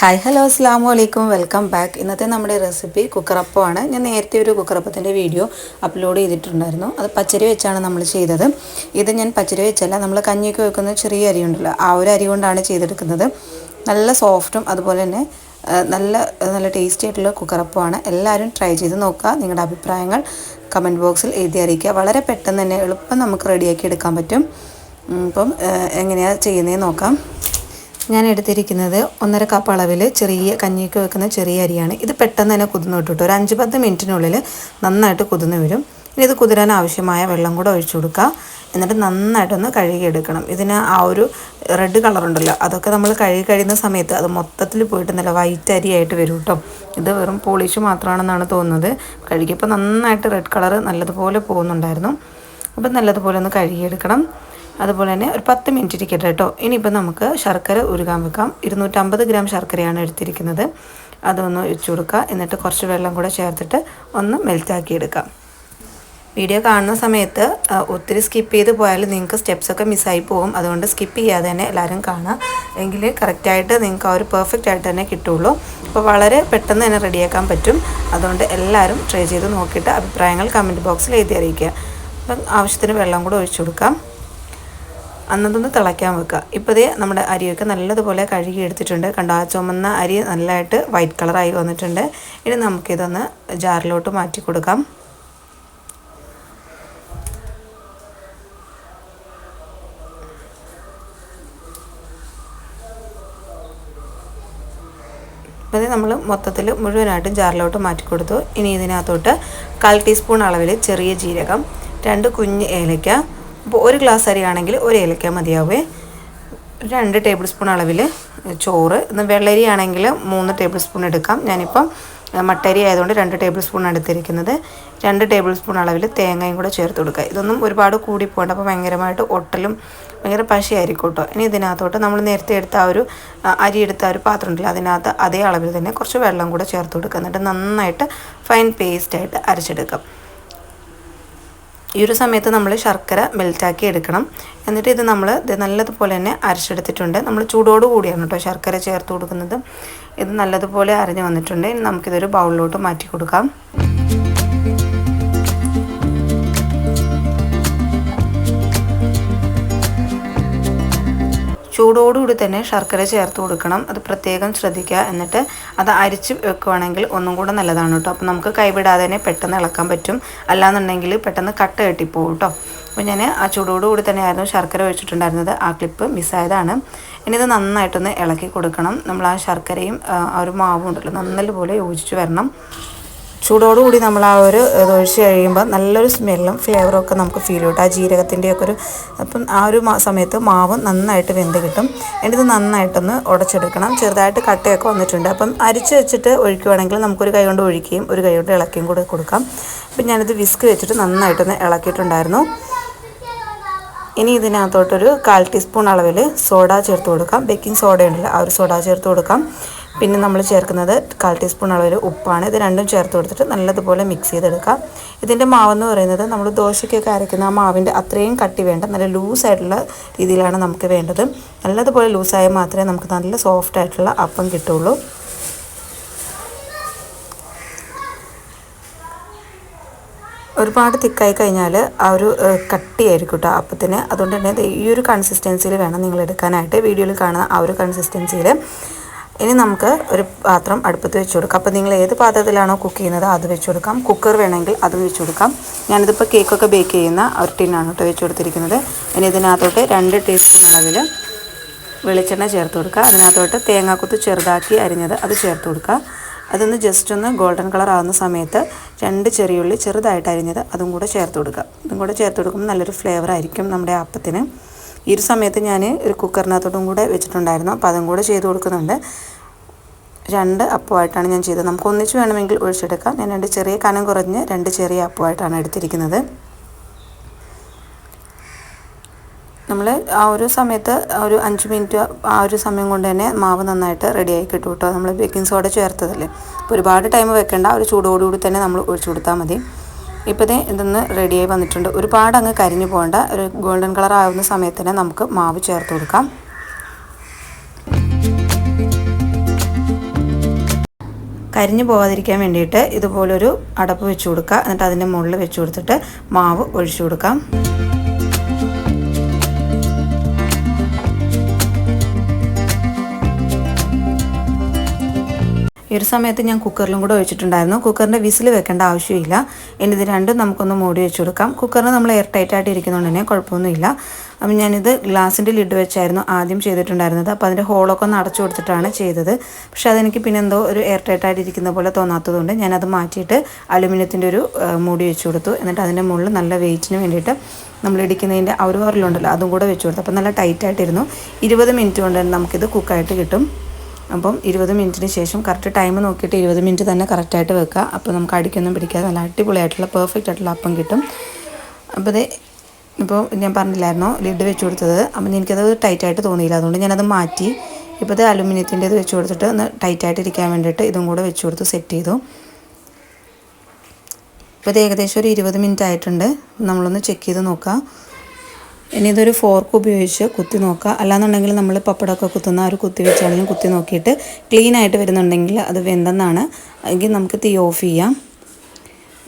Hi hello അസ്ലാം വലൈക്കും welcome back ഇന്നത്തെ നമ്മുടെ റെസിപ്പി കുക്കറപ്പമാണ് ഞാൻ നേരത്തെ ഒരു കുക്കറപ്പത്തിന്റെ വീഡിയോ അപ്ലോഡ് ചെയ്തിട്ടുണ്ടായിരുന്നു. അത് പച്ചരി വെച്ചാണ് നമ്മൾ ചെയ്തത്. ഇത് ഞാൻ പച്ചരി വെച്ചല്ല നമ്മൾ കഞ്ഞിയൊക്കെ വെക്കുന്ന ചെറിയ അരി ഉണ്ടല്ലോ ആ ഒരു അരി കൊണ്ടാണ് ചെയ്തെടുക്കുന്നത്. നല്ല സോഫ്റ്റും അതുപോലെ തന്നെ നല്ല നല്ല ടേസ്റ്റി ആയിട്ടുള്ള കുക്കറപ്പമാണ് എല്ലാവരും ട്രൈ ചെയ്ത് നോക്കുക. നിങ്ങളുടെ അഭിപ്രായങ്ങൾ കമന്റ് ബോക്സിൽ എഴുതി അറിയിക്കുക. വളരെ പെട്ടെന്ന് തന്നെ എളുപ്പം നമുക്ക് റെഡിയാക്കി എടുക്കാൻ പറ്റും. ഇപ്പം എങ്ങനെയാണ് ചെയ്യുന്നതെന്ന് നോക്കാം. ഞാൻ എടുത്തിരിക്കുന്നത് ഒന്നര കപ്പ് അളവിൽ ചെറിയ കഞ്ഞിക്ക് വെക്കുന്ന ചെറിയ അരിയാണ്. ഇത് പെട്ടെന്ന് തന്നെ കുതിർന്ന് വിട്ടിട്ട് ഒരു അഞ്ച് പത്ത് മിനിറ്റിനുള്ളിൽ നന്നായിട്ട് കുതിർന്ന് വരും. ഇനി ഇത് കുതിരാൻ ആവശ്യമായ വെള്ളം കൂടെ ഒഴിച്ചു കൊടുക്കുക. എന്നിട്ട് നന്നായിട്ടൊന്ന് കഴുകിയെടുക്കണം. ഇതിന് ആ ഒരു റെഡ് കളർ ഉണ്ടല്ലോ അതൊക്കെ നമ്മൾ കഴുകി കഴിയുന്ന സമയത്ത് അത് മൊത്തത്തിൽ പോയിട്ട് നല്ല വൈറ്റ് അരിയായിട്ട് വരും കേട്ടോ. ഇത് വെറും പോളിഷ് മാത്രമാണെന്നാണ് തോന്നുന്നത്. കഴുകിയപ്പോൾ നന്നായിട്ട് റെഡ് കളർ നല്ലതുപോലെ പോകുന്നുണ്ടായിരുന്നു. അപ്പം നല്ലതുപോലെ ഒന്ന് കഴുകിയെടുക്കണം. അതുപോലെ തന്നെ ഒരു പത്ത് മിനിറ്റ് ഇരിക്കട്ടെ കേട്ടോ. ഇനിയിപ്പോൾ നമുക്ക് ശർക്കര ഉരുകാൻ വെക്കാം. ഇരുന്നൂറ്റമ്പത് ഗ്രാം ശർക്കരയാണ് എടുത്തിരിക്കുന്നത്. അതൊന്ന് ഒഴിച്ചു കൊടുക്കുക. എന്നിട്ട് കുറച്ച് വെള്ളം കൂടെ ചേർത്തിട്ട് ഒന്ന് മെൽറ്റാക്കി എടുക്കാം. വീഡിയോ കാണുന്ന സമയത്ത് ഒത്തിരി സ്കിപ്പ് ചെയ്ത് പോയാൽ നിങ്ങൾക്ക് സ്റ്റെപ്സൊക്കെ മിസ്സായി പോകും. അതുകൊണ്ട് സ്കിപ്പ് ചെയ്യാതെ തന്നെ എല്ലാവരും കാണാം എങ്കിൽ കറക്റ്റായിട്ട് നിങ്ങൾക്ക് ആ ഒരു പെർഫെക്റ്റ് ആയിട്ട് തന്നെ കിട്ടുള്ളൂ. അപ്പോൾ വളരെ പെട്ടെന്ന് തന്നെ റെഡിയാക്കാൻ പറ്റും. അതുകൊണ്ട് എല്ലാവരും ട്രൈ ചെയ്ത് നോക്കിയിട്ട് അഭിപ്രായങ്ങൾ കമന്റ് ബോക്സിൽ എഴുതി അറിയിക്കുക. അപ്പം ആവശ്യത്തിന് വെള്ളം കൂടെ ഒഴിച്ചു കൊടുക്കാം. അന്നതൊന്ന് തിളയ്ക്കാൻ വെക്കുക. ഇപ്പോൾ ഇതേ നമ്മുടെ അരിയൊക്കെ നല്ലതുപോലെ കഴുകി എടുത്തിട്ടുണ്ട്. കണ്ടോ? ആ ചുമന്ന അരി നല്ലതായിട്ട് വൈറ്റ് കളറായി വന്നിട്ടുണ്ട്. ഇനി നമുക്കിതൊന്ന് ജാറിലോട്ട് മാറ്റി കൊടുക്കാം. അത് നമ്മൾ മൊത്തത്തിൽ മുഴുവനായിട്ടും ജാറിലോട്ട് മാറ്റി കൊടുത്തു. ഇനി ഇതിനകത്തോട്ട് കാൽ ടീസ്പൂൺ അളവിൽ ചെറിയ ജീരകം രണ്ട് കുഞ്ഞ് ഏലക്ക അപ്പോൾ ഒരു ഗ്ലാസ് അരി ആണെങ്കിൽ ഒരു ഏലക്ക മതിയാവേ. രണ്ട് ടേബിൾ സ്പൂൺ അളവിൽ ചോറ്. ഇന്ന് വെള്ളരി ആണെങ്കിൽ മൂന്ന് ടേബിൾ സ്പൂൺ എടുക്കാം. ഞാനിപ്പം മട്ടരി ആയതുകൊണ്ട് രണ്ട് ടേബിൾ സ്പൂൺ എടുത്തിരിക്കുന്നത്. രണ്ട് ടേബിൾ സ്പൂൺ അളവിൽ തേങ്ങയും കൂടെ ചേർത്ത് കൊടുക്കുക. ഇതൊന്നും ഒരുപാട് കൂടി പോകണ്ട അപ്പോൾ ഭയങ്കരമായിട്ട് ഒട്ടലും ഭയങ്കര പശയായിരിക്കും കേട്ടോ. ഇനി ഇതിനകത്തോട്ട് നമ്മൾ നേരത്തെ എടുത്ത ആ ഒരു അരി എടുത്ത ഒരു പാത്രം ഉണ്ടല്ലോ അതിനകത്ത് അതേ അളവിൽ തന്നെ കുറച്ച് വെള്ളം കൂടെ ചേർത്ത് കൊടുക്കുക. എന്നിട്ട് നന്നായിട്ട് ഫൈൻ പേസ്റ്റായിട്ട് അരച്ചെടുക്കാം. ഈ ഒരു സമയത്ത് നമ്മൾ ശർക്കര മെൽറ്റാക്കി എടുക്കണം. എന്നിട്ട് ഇത് നമ്മൾ ഇത് നല്ലതുപോലെ തന്നെ അരച്ചെടുത്തിട്ടുണ്ട്. നമ്മൾ ചൂടോട് കൂടിയാണ് കേട്ടോ ശർക്കര ചേർത്ത് കൊടുക്കുന്നത്. ഇത് നല്ലതുപോലെ അരഞ്ഞു വന്നിട്ടുണ്ട്. ഇനി നമുക്കിതൊരു ബൗളിലോട്ട് മാറ്റി കൊടുക്കാം. ചൂടോടുകൂടി തന്നെ ശർക്കര ചേർത്ത് കൊടുക്കണം. അത് പ്രത്യേകം ശ്രദ്ധിക്കുക. എന്നിട്ട് അത് അരിച്ച് വെക്കുവാണെങ്കിൽ ഒന്നും കൂടെ നല്ലതാണ് കേട്ടോ. അപ്പോൾ നമുക്ക് കൈവിടാതെ തന്നെ പെട്ടെന്ന് ഇളക്കാൻ പറ്റും. അല്ലാന്നുണ്ടെങ്കിൽ പെട്ടെന്ന് കട്ട കെട്ടിപ്പോകും കേട്ടോ. അപ്പോൾ ഞാൻ ആ ചൂടോടുകൂടി തന്നെയായിരുന്നു ശർക്കര ഒഴിച്ചിട്ടുണ്ടായിരുന്നത്. ആ ക്ലിപ്പ് മിസ്സായതാണ്. ഇനി ഇത് നന്നായിട്ടൊന്ന് ഇളക്കി കൊടുക്കണം. നമ്മൾ ആ ശർക്കരയും ആ ഒരു മാവും ഉണ്ടല്ലോ നന്നല്ലോ യോജിച്ച് വരണം. ചൂടോടുകൂടി നമ്മൾ ആ ഒരു ഒഴിച്ച് കഴിയുമ്പോൾ നല്ലൊരു സ്മെല്ലും ഫ്ലേവറും ഒക്കെ നമുക്ക് ഫീൽ കിട്ടും. ആ ജീരകത്തിന്റെ ഒക്കെ ഒരു അപ്പം ആ ഒരു സമയത്ത് മാവ് നന്നായിട്ട് വെന്ത് കിട്ടും. എന്നിട്ട് നന്നായിട്ടൊന്ന് ഉടച്ചെടുക്കണം. ചെറുതായിട്ട് കട്ടയൊക്കെ വന്നിട്ടുണ്ട്. അപ്പം അരിച്ച് വെച്ചിട്ട് ഒഴിക്കുവാണെങ്കിൽ നമുക്കൊരു കൈ കൊണ്ട് ഒഴിക്കുകയും ഒരു കൈ കൊണ്ട് ഇളക്കുകയും കൂടെ കൊടുക്കാം. അപ്പം ഞാനിത് വിസ്ക് വെച്ചിട്ട് നന്നായിട്ടൊന്ന് ഇളക്കിയിട്ടുണ്ടായിരുന്നു. ഇനി ഇതിനകത്തോട്ടൊരു കാൽ ടീസ്പൂൺ അളവിൽ സോഡ ചേർത്ത് കൊടുക്കാം. ബേക്കിംഗ് സോഡ ഉണ്ടല്ലോ ആ ഒരു സോഡ ചേർത്ത് കൊടുക്കാം. പിന്നെ നമ്മൾ ചേർക്കുന്നത് കാൽ ടീസ്പൂൺ അളവിൽ ഉപ്പാണ്. ഇത് രണ്ടും ചേർത്ത് കൊടുത്തിട്ട് നല്ലതുപോലെ മിക്സ് ചെയ്തെടുക്കാം. ഇതിന്റെ മാവെന്ന് പറയുന്നത് നമ്മൾ ദോശയ്ക്കൊക്കെ അരയ്ക്കുന്ന ആ മാവിന്റെ അത്രയും കട്ടി വേണ്ട നല്ല ലൂസായിട്ടുള്ള രീതിയിലാണ് നമുക്ക് വേണ്ടത്. നല്ലതുപോലെ ലൂസായാൽ മാത്രമേ നമുക്ക് നല്ല സോഫ്റ്റ് ആയിട്ടുള്ള അപ്പം കിട്ടുള്ളൂ ഒരുപാട് തിക്കായി കഴിഞ്ഞാൽ ആ ഒരു കട്ടിയായിരിക്കും കേട്ടോ അപ്പത്തിന്. അതുകൊണ്ട് തന്നെ ഈ ഒരു കൺസിസ്റ്റൻസിയിൽ വേണം നിങ്ങൾ എടുക്കാനായിട്ട്. വീഡിയോയിൽ കാണുന്ന ആ ഒരു കൺസിസ്റ്റൻസിയിൽ ഇനി നമുക്ക് ഒരു പാത്രം അടുപ്പത്ത് വെച്ച് കൊടുക്കാം. അപ്പോൾ നിങ്ങൾ ഏത് പാത്രത്തിലാണോ കുക്ക് ചെയ്യുന്നത് അത് വെച്ച് കൊടുക്കാം. കുക്കർ വേണമെങ്കിൽ അത് വെച്ച് കൊടുക്കാം. ഞാനിതിപ്പോൾ കേക്കൊക്കെ ബേക്ക് ചെയ്യുന്ന ഒരു ടിന്നാണ് കേട്ടോ വെച്ച് കൊടുത്തിരിക്കുന്നത്. ഇനി ഇതിനകത്തോട്ട് രണ്ട് ടീസ്പൂൺ അളവിൽ വെളിച്ചെണ്ണ ചേർത്ത് കൊടുക്കുക. അതിനകത്തോട്ട് തേങ്ങാക്കുത്ത് ചെറുതാക്കി അരിഞ്ഞത് അത് ചേർത്ത് കൊടുക്കുക. അതൊന്ന് ജസ്റ്റ് ഒന്ന് ഗോൾഡൻ കളർ ആവുന്ന സമയത്ത് രണ്ട് ചെറിയുള്ളി ചെറുതായിട്ട് അരിഞ്ഞത് അതും കൂടെ ചേർത്ത് കൊടുക്കുക. അതും കൂടെ ചേർത്ത് കൊടുക്കുമ്പോൾ നല്ലൊരു ഫ്ലേവർ ആയിരിക്കും നമ്മുടെ അപ്പത്തിന് ഈ ഒരു സമയത്ത് ഞാൻ ഒരു കുക്കറിനകത്തോട്ടും കൂടെ വെച്ചിട്ടുണ്ടായിരുന്നു. അപ്പോൾ അതും കൂടെ ചെയ്ത് കൊടുക്കുന്നുണ്ട്. രണ്ട് അപ്പമായിട്ടാണ് ഞാൻ ചെയ്തത്. നമുക്ക് ഒന്നിച്ച് വേണമെങ്കിൽ ഒഴിച്ചെടുക്കാം. ഞാൻ രണ്ട് ചെറിയ കനം കുറഞ്ഞ് രണ്ട് ചെറിയ അപ്പമായിട്ടാണ് എടുത്തിരിക്കുന്നത്. നമ്മൾ ആ ഒരു സമയത്ത് ഒരു അഞ്ച് മിനിറ്റ് ആ ഒരു സമയം കൊണ്ട് തന്നെ മാവ് നന്നായിട്ട് റെഡിയായി കിട്ടും കേട്ടോ. നമ്മൾ ബേക്കിംഗ് സോഡ ചേർത്തതല്ലേ? അപ്പോൾ ഒരുപാട് ടൈം വെക്കേണ്ട. ഒരു ചൂടോടുകൂടി തന്നെ നമ്മൾ ഒഴിച്ചു കൊടുത്താൽ മതി. ഇപ്പോൾ ദേ ഇതൊന്ന് റെഡിയായി വന്നിട്ടുണ്ട്. ഒരുപാട് അങ്ങ് കരിഞ്ഞു പോകേണ്ട. ഒരു ഗോൾഡൻ കളർ ആവുന്ന സമയത്ത് തന്നെ നമുക്ക് മാവ് ചേർത്ത് കൊടുക്കാം. കരിഞ്ഞു പോകാതിരിക്കാൻ വേണ്ടിയിട്ട് ഇതുപോലൊരു അടപ്പ് വെച്ച് കൊടുക്കുക. എന്നിട്ട് അതിന്റെ മുകളിൽ വെച്ച് കൊടുത്തിട്ട് മാവ് ഒഴിച്ചു കൊടുക്കാം. ഒരു സമയത്ത് ഞാൻ കുക്കറിലും കൂടെ ഒഴിച്ചിട്ടുണ്ടായിരുന്നു. കുക്കറിന്റെ വിസിൽ വെക്കേണ്ട ആവശ്യമില്ല. ഇനി ഇത് രണ്ടും നമുക്കൊന്ന് മൂടി വെച്ച് കൊടുക്കാം കുക്കറിന് നമ്മൾ എയർ ടൈറ്റ് ആയിട്ട് ഇരിക്കുന്നതുകൊണ്ട് തന്നെ കുഴപ്പമൊന്നുമില്ല അപ്പം ഞാനിത് ഗ്ലാസിന്റെ ലിഡ് വെച്ചായിരുന്നു ആദ്യം ചെയ്തിട്ടുണ്ടായിരുന്നത്. അപ്പോൾ അതിന്റെ ഹോളൊക്കെ ഒന്ന് അടച്ചു കൊടുത്തിട്ടാണ് ചെയ്തത്. പക്ഷേ അതെനിക്ക് പിന്നെ എന്തോ ഒരു എയർ ടൈറ്റ് ആയിട്ട് ഇരിക്കുന്ന പോലെ തോന്നാത്തതുകൊണ്ട് ഞാനത് മാറ്റിയിട്ട് അലുമിനിയത്തിന്റെ ഒരു മൂടി വെച്ച് കൊടുത്തു എന്നിട്ട് അതിന്റെ മുകളിൽ നല്ല വെയിറ്റിന് വേണ്ടിയിട്ട് നമ്മൾ ഇടിക്കുന്നതിന്റെ ഒരു വറിലുണ്ടല്ലോ അതും കൂടെ വെച്ച് കൊടുത്തു അപ്പോൾ നല്ല ടൈറ്റായിട്ടിരുന്നു ഇരുപത് മിനിറ്റ് കൊണ്ട് തന്നെ നമുക്കിത് കുക്കായിട്ട് കിട്ടും. അപ്പം ഇരുപത് മിനിറ്റിന് ശേഷം കറക്റ്റ് ടൈം നോക്കിയിട്ട് ഇരുപത് മിനിറ്റ് തന്നെ കറക്റ്റായിട്ട് വെക്കുക. അപ്പോൾ നമുക്ക് അടിക്കൊന്നും പിടിക്കാതെ നല്ല അടിപൊളിയായിട്ടുള്ള പെർഫെക്റ്റ് ആയിട്ടുള്ള അപ്പം കിട്ടും. അപ്പോൾ ഇത് ഇപ്പോൾ ഞാൻ പറഞ്ഞില്ലായിരുന്നോ? ലിഡ് വെച്ച് കൊടുത്തത്. അപ്പം എനിക്കത് ടൈറ്റായിട്ട് തോന്നിയില്ല. അതുകൊണ്ട് ഞാനത് മാറ്റി. ഇപ്പോൾ ഇത് വെച്ച് കൊടുത്തിട്ട് ഒന്ന് ടൈറ്റായിട്ട് ഇരിക്കാൻ വേണ്ടിയിട്ട് ഇതും കൂടെ വെച്ച് കൊടുത്ത് സെറ്റ് ചെയ്തു. ഇപ്പോൾ ഇത് ഏകദേശം ഒരു ഇരുപത് മിനിറ്റ് ആയിട്ടുണ്ട്. നമ്മളൊന്ന് ചെക്ക് ചെയ്ത് നോക്കാം. ഇനി ഇതൊരു ഫോർക്ക് ഉപയോഗിച്ച് കുത്തി നോക്കുക. അല്ലാന്നുണ്ടെങ്കിൽ നമ്മൾ പപ്പടമൊക്കെ കുത്തുന്ന ഒരു കുത്തി വെച്ചാണെങ്കിലും കുത്തി നോക്കിയിട്ട് ക്ലീൻ ആയിട്ട് വരുന്നുണ്ടെങ്കിൽ അത് വെന്തെന്നാണ്. എങ്കിൽ നമുക്ക് തീ ഓഫ് ചെയ്യാം.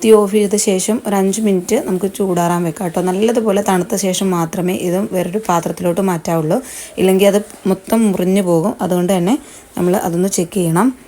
തീ ഓഫ് ചെയ്ത ശേഷം ഒരു അഞ്ച് മിനിറ്റ് നമുക്ക് ചൂടാറാൻ വെക്കാം കേട്ടോ. നല്ലതുപോലെ തണുത്ത ശേഷം മാത്രമേ ഇത് വേറൊരു പാത്രത്തിലോട്ട് മാറ്റാവുള്ളൂ. ഇല്ലെങ്കിൽ അത് മൊത്തം മുറിഞ്ഞു പോകും. അതുകൊണ്ട് തന്നെ നമ്മൾ അതൊന്ന് ചെക്ക് ചെയ്യണം.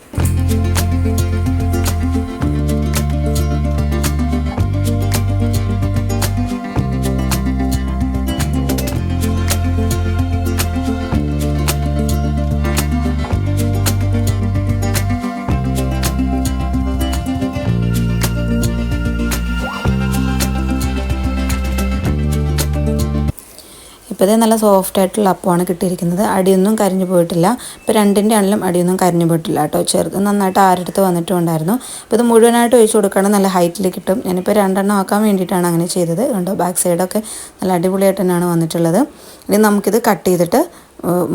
ഇപ്പോൾ ഇത് നല്ല സോഫ്റ്റ് ആയിട്ടുള്ള അപ്പമാണ് കിട്ടിയിരിക്കുന്നത്. അടിയൊന്നും കരിഞ്ഞു പോയിട്ടില്ല. ഇപ്പോൾ രണ്ടിന്റെ ആണെങ്കിലും അടിയൊന്നും കരിഞ്ഞു പോയിട്ടില്ല കേട്ടോ. ചെറുത് നന്നായിട്ട് ആരെടുത്ത് വന്നിട്ടുണ്ടായിരുന്നു അപ്പോൾ ഇത് മുഴുവനായിട്ട് ഒഴിച്ച് കൊടുക്കുകയാണെങ്കിൽ നല്ല ഹൈറ്റിൽ കിട്ടും. ഞാനിപ്പോൾ രണ്ടെണ്ണം ആക്കാൻ വേണ്ടിയിട്ടാണ് അങ്ങനെ ചെയ്തത്. കണ്ടോ? ബാക്ക് സൈഡൊക്കെ നല്ല അടിപൊളിയായിട്ട് തന്നെയാണ് വന്നിട്ടുള്ളത്. ഇനി നമുക്കിത് കട്ട് ചെയ്തിട്ട്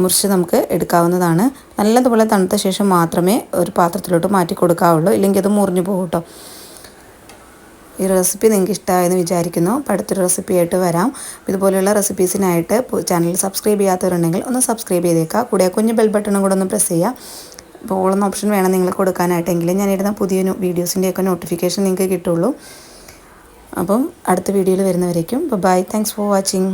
മുറിച്ച് നമുക്ക് എടുക്കാവുന്നതാണ്. നല്ലതുപോലെ തണുത്ത ശേഷം മാത്രമേ ഒരു പാത്രത്തിലോട്ട് മാറ്റി കൊടുക്കാവുള്ളൂ. ഇല്ലെങ്കിൽ അത് മുറിഞ്ഞു പോകും കേട്ടോ. ഈ റെസിപ്പി നിങ്ങൾക്ക് ഇഷ്ടമായെന്ന് വിചാരിക്കുന്നു. അപ്പോൾ അടുത്തൊരു റെസിപ്പി ആയിട്ട് വരാം ഇതുപോലെയുള്ള റെസിപ്പീസിനായിട്ട് ചാനൽ സബ്സ്ക്രൈബ് ചെയ്യാത്തവരുണ്ടെങ്കിൽ ഒന്ന് സബ്സ്ക്രൈബ് ചെയ്തേക്കുക. കൂടെ കുഞ്ഞ് ബെൽ ബട്ടണും കൂടെ ഒന്ന് പ്രസ് ചെയ്യുക. അപ്പോൾ ഓളെന്ന ഓപ്ഷൻ വേണം നിങ്ങൾ കൊടുക്കാനായിട്ടെങ്കിൽ. ഞാനിടുന്ന പുതിയ വീഡിയോസിന്റെയൊക്കെ നോട്ടിഫിക്കേഷൻ നിങ്ങൾക്ക് കിട്ടുള്ളൂ. അപ്പം അടുത്ത വീഡിയോയിൽ വരുന്നവരേക്കും. Bye thanks for watching